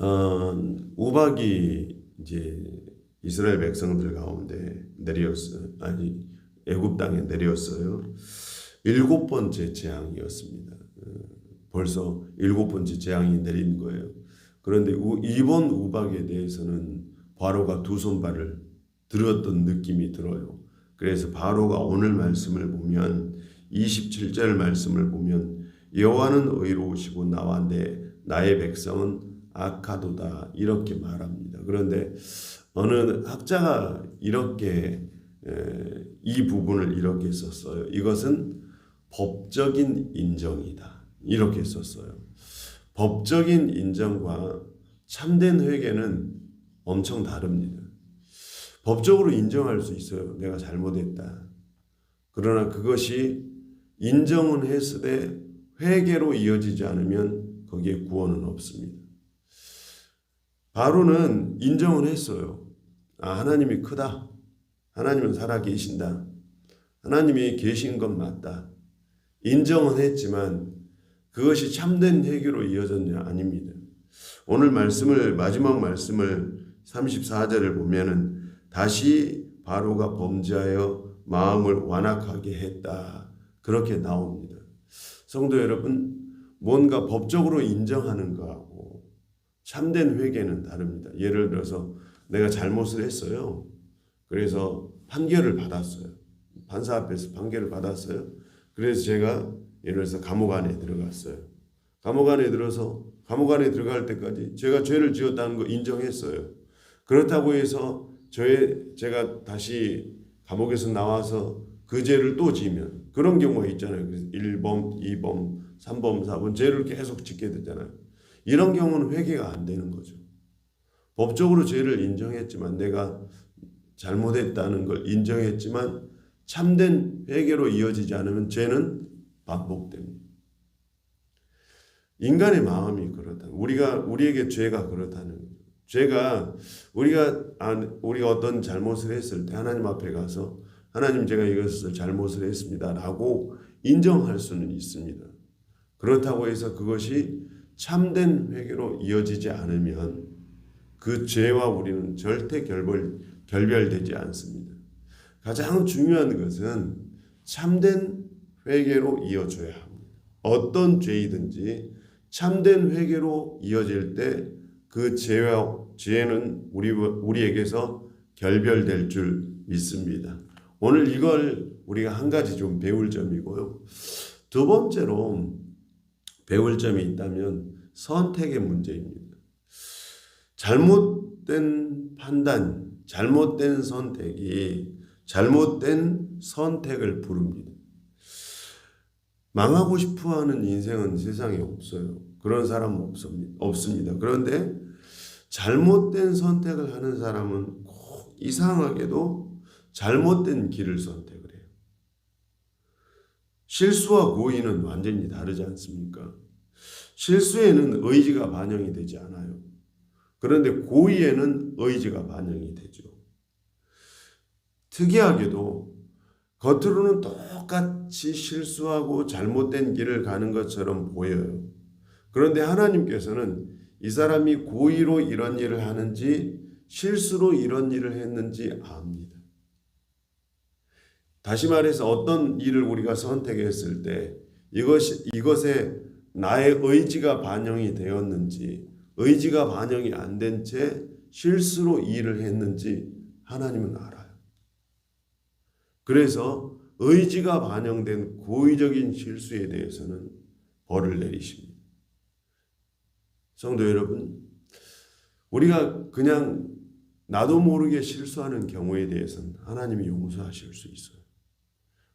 어, 우박이 이제 이스라엘 백성들 가운데 내렸어 아니 애굽 땅에 내렸어요. 일곱 번째 재앙이었습니다. 어, 벌써 일곱 번째 재앙이 내린 거예요. 그런데 우- 이번 우박에 대해서는 바로가 두 손발을 들었던 느낌이 들어요. 그래서 바로가 오늘 말씀을 보면 27절 말씀을 보면 여호와는 의로우시고 나와 내 나의 백성은 악하도다 이렇게 말합니다. 그런데 어느 학자가 이렇게 에, 이 부분을 이렇게 썼어요. 이것은 법적인 인정이다. 이렇게 썼어요. 법적인 인정과 참된 회개는 엄청 다릅니다. 법적으로 인정할 수 있어요. 내가 잘못했다. 그러나 그것이 인정은 했으되 회개로 이어지지 않으면 거기에 구원은 없습니다. 바로는 인정을 했어요. 아, 하나님이 크다. 하나님은 살아 계신다. 하나님이 계신 건 맞다. 인정은 했지만 그것이 참된 회개로 이어졌냐 아닙니다. 오늘 말씀을 마지막 말씀을 34절을 보면은 다시 바로가 범죄하여 마음을 완악하게 했다. 그렇게 나옵니다. 성도 여러분, 뭔가 법적으로 인정하는 거하고 참된 회개는 다릅니다. 예를 들어서 내가 잘못을 했어요. 그래서 판결을 받았어요. 판사 앞에서 판결을 받았어요. 그래서 제가 예를 들어서 감옥 안에 들어갔어요. 감옥 안에 들어서 감옥 안에 들어갈 때까지 제가 죄를 지었다는 거 인정했어요. 그렇다고 해서 저의 제가 다시 감옥에서 나와서 그 죄를 또 지면 그런 경우가 있잖아요. 그래서 1범, 2범, 3범, 4범 죄를 계속 짓게 되잖아요. 이런 경우는 회개가 안 되는 거죠. 법적으로 죄를 인정했지만 내가 잘못했다는 걸 인정했지만 참된 회개로 이어지지 않으면 죄는 반복됩니다. 인간의 마음이 그렇다. 우리가 우리에게 죄가 그렇다는 거죠. 죄가 우리가 안- 우리가 어떤 잘못을 했을 때 하나님 앞에 가서 하나님 제가 이것을 잘못을 했습니다라고 인정할 수는 있습니다. 그렇다고 해서 그것이 참된 회개로 이어지지 않으면 그 죄와 우리는 절대 결별 결별되지 않습니다. 가장 중요한 것은 참된 회개로 이어져야 합니다. 어떤 죄이든지 참된 회개로 이어질 때 그 죄와 죄는 우리 우리에게서 결별될 줄 믿습니다. 오늘 이걸 우리가 한 가지 좀 배울 점이고요. 두 번째로 배울 점이 있다면 선택의 문제입니다. 잘못된 판단, 잘못된 선택이 잘못된 선택을 부릅니다. 망하고 싶어 하는 인생은 세상에 없어요. 그런 사람은 없습니다. 없습니다. 그런데 잘못된 선택을 하는 사람은 꼭 이상하게도 잘못된 길을 해요. 실수와 고의는 완전히 다르지 않습니까? 실수에는 의지가 반영이 되지 않아요. 그런데 고의에는 의지가 반영이 되죠. 특이하게도 겉으로는 똑같이 실수하고 잘못된 길을 가는 것처럼 보여요. 그런데 하나님께서는 이 사람이 고의로 이런 일을 하는지 실수로 이런 일을 했는지 압니다. 다시 말해서 어떤 일을 우리가 선택했을 때 이것이 이것에 나의 의지가 반영이 되었는지 의지가 반영이 안 된 채 실수로 일을 했는지 하나님은 알아요. 그래서 의지가 반영된 고의적인 실수에 대해서는 벌을 내리십니다. 성도 여러분, 우리가 그냥 나도 모르게 실수하는 경우에 대해서는 하나님이 용서하실 수 있어요.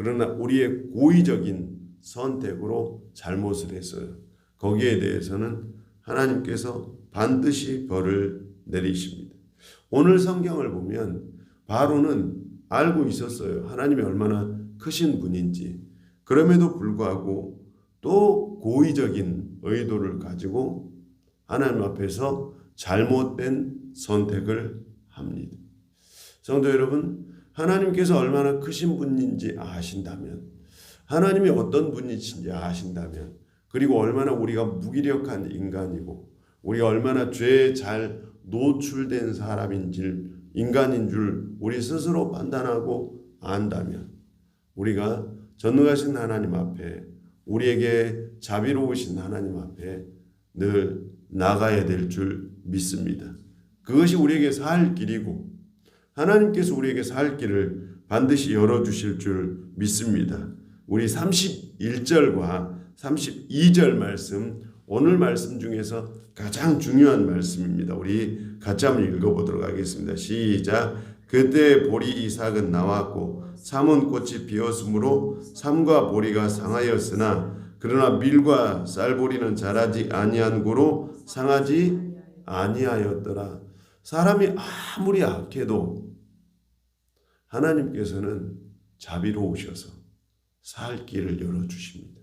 그러나 우리의 고의적인 선택으로 잘못을 했어요. 거기에 대해서는 하나님께서 반드시 벌을 내리십니다. 오늘 성경을 보면 바로는 알고 있었어요. 하나님이 얼마나 크신 분인지. 그럼에도 불구하고 또 고의적인 의도를 가지고 하나님 앞에서 잘못된 선택을 합니다. 성도 여러분, 하나님께서 얼마나 크신 분인지 아신다면, 하나님이 어떤 분이신지 아신다면, 그리고 얼마나 우리가 무기력한 인간이고, 우리가 얼마나 죄에 잘 노출된 사람인지 인간인 줄 우리 스스로 판단하고 안다면 우리가 전능하신 하나님 앞에 우리에게 자비로우신 하나님 앞에 늘 나가야 될 줄 믿습니다. 그것이 우리에게 살 길이고 하나님께서 우리에게 살 길을 반드시 열어주실 줄 믿습니다. 우리 31절과 32절 말씀 오늘 말씀 중에서 가장 중요한 말씀입니다. 우리 같이 한번 읽어보도록 하겠습니다. 시작. 그때 보리 이삭은 나왔고 삼은 꽃이 피었으므로 삼과 보리가 상하였으나 그러나 밀과 쌀보리는 자라지 아니한 고로 상하지 아니하였더라. 사람이 아무리 악해도 하나님께서는 자비로우셔서 살 길을 열어 주십니다.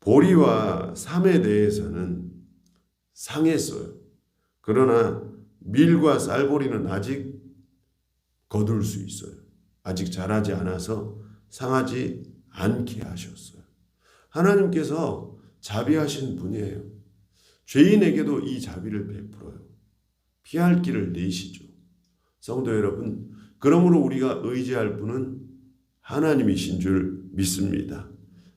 보리와 삼에 대해서는 상했어요. 그러나 밀과 쌀보리는 아직 거둘 수 있어요. 아직 자라지 않아서 상하지 않게 하셨어요. 하나님께서 자비하신 분이에요. 죄인에게도 이 자비를 베풀어요. 피할 길을 내시죠. 성도 여러분, 그러므로 우리가 의지할 분은 하나님이신 줄 믿습니다.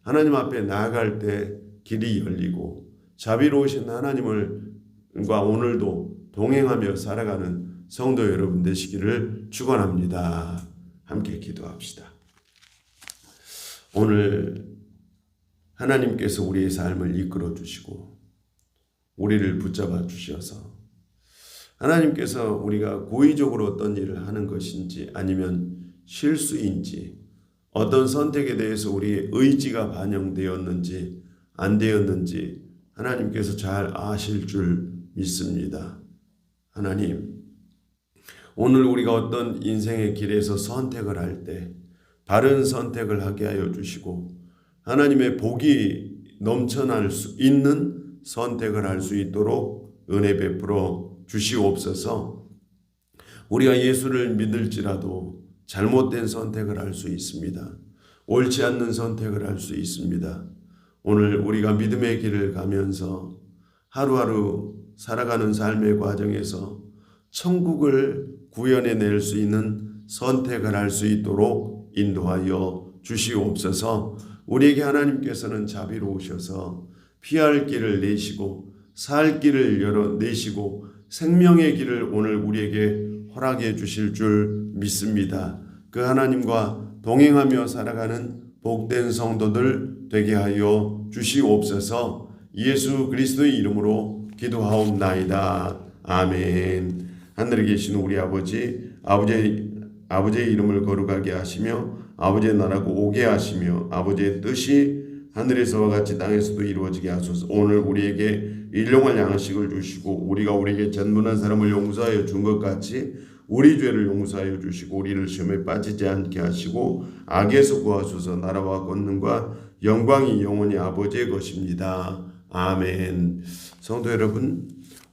하나님 앞에 나아갈 때 길이 열리고 자비로우신 하나님을과 오늘도 동행하며 살아가는 성도 여러분 되시기를 축원합니다. 함께 기도합시다. 오늘 하나님께서 우리의 삶을 이끌어 주시고 우리를 붙잡아 주셔서 하나님께서 우리가 고의적으로 어떤 일을 하는 것인지 아니면 실수인지 어떤 선택에 대해서 우리의 의지가 반영되었는지 안 되었는지 하나님께서 잘 아실 줄 믿습니다. 하나님, 오늘 우리가 어떤 인생의 길에서 선택을 할 때 바른 선택을 하게 하여 주시고 하나님의 복이 넘쳐날 수 있는 선택을 할 수 있도록 은혜 베풀어 주시옵소서. 우리가 예수를 믿을지라도 잘못된 선택을 할 수 있습니다. 옳지 않는 선택을 할 수 있습니다. 오늘 우리가 믿음의 길을 가면서 하루하루 살아가는 삶의 과정에서 천국을 구현해 낼 수 있는 선택을 할 수 있도록 인도하여 주시옵소서 우리에게 하나님께서는 자비로우셔서 피할 길을 내시고 살 길을 열어 내시고 생명의 길을 오늘 우리에게 허락해 주실 줄 믿습니다. 그 하나님과 동행하며 살아가는 복된 성도들 되게 하여 주시옵소서 예수 그리스도의 이름으로 기도하옵나이다. 아멘. 하늘에 계신 우리 아버지, 아버지의, 아버지의 이름을 거룩하게 하시며 아버지의 나라고 오게 하시며 아버지의 뜻이 하늘에서와 같이 땅에서도 이루어지게 하소서. 오늘 우리에게 일용할 양식을 주시고 우리가 우리에게 전문한 사람을 용서하여 준 것 같이 우리 죄를 용서하여 주시고 우리를 시험에 빠지지 않게 하시고 악에서 구하소서 나라와 권능과 영광이 영원히 아버지의 것입니다. 아멘. 성도 여러분,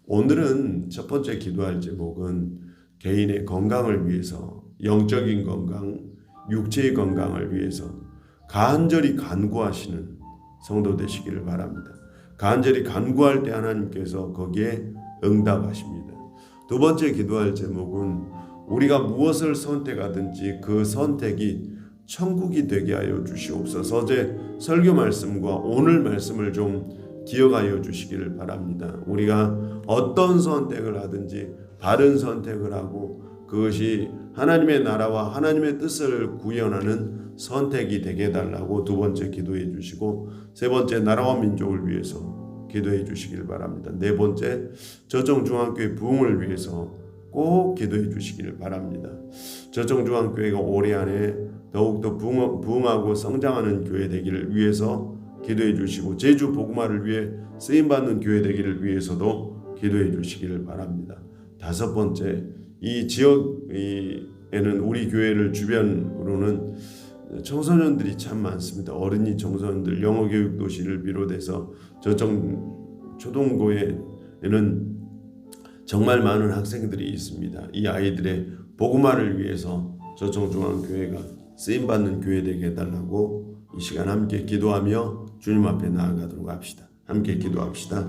오늘은 첫 번째 기도할 제목은 개인의 건강을 위해서 영적인 건강, 육체의 건강을 위해서 간절히 간구하시는 성도 되시기를 바랍니다. 간절히 간구할 때 하나님께서 거기에 응답하십니다. 두 번째 기도할 제목은 우리가 무엇을 선택하든지 그 선택이 천국이 되게 하여 주시옵소서. 어제 설교 말씀과 오늘 말씀을 좀 기억하여 주시기를 바랍니다. 우리가 어떤 선택을 하든지 바른 선택을 하고 그것이 하나님의 나라와 하나님의 뜻을 구현하는 선택이 되게 해달라고 두 번째 기도해 주시고 세 번째 나라와 민족을 위해서 기도해 주시길 바랍니다. 네 번째 저정중앙교회 부흥을 위해서 꼭 기도해 주시기를 바랍니다. 저정중앙교회가 올해 안에 더욱더 부흥하고 성장하는 교회 되기를 위해서 기도해 주시고 제주 복음화를 위해 쓰임 받는 교회 되기를 위해서도 기도해 주시기를 바랍니다. 다섯 번째 이 지역에는 우리 교회를 주변으로는 청소년들이 참 많습니다. 어린이 청소년들 영어 교육 도시를 비롯해서 저청 초등고에는 정말 많은 학생들이 있습니다. 이 아이들의 복음화를 위해서 저청중앙교회가 쓰임 받는 교회 되게 해달라고 이 시간 함께 기도하며 주님 앞에 나아가도록 합시다. 함께 기도합시다.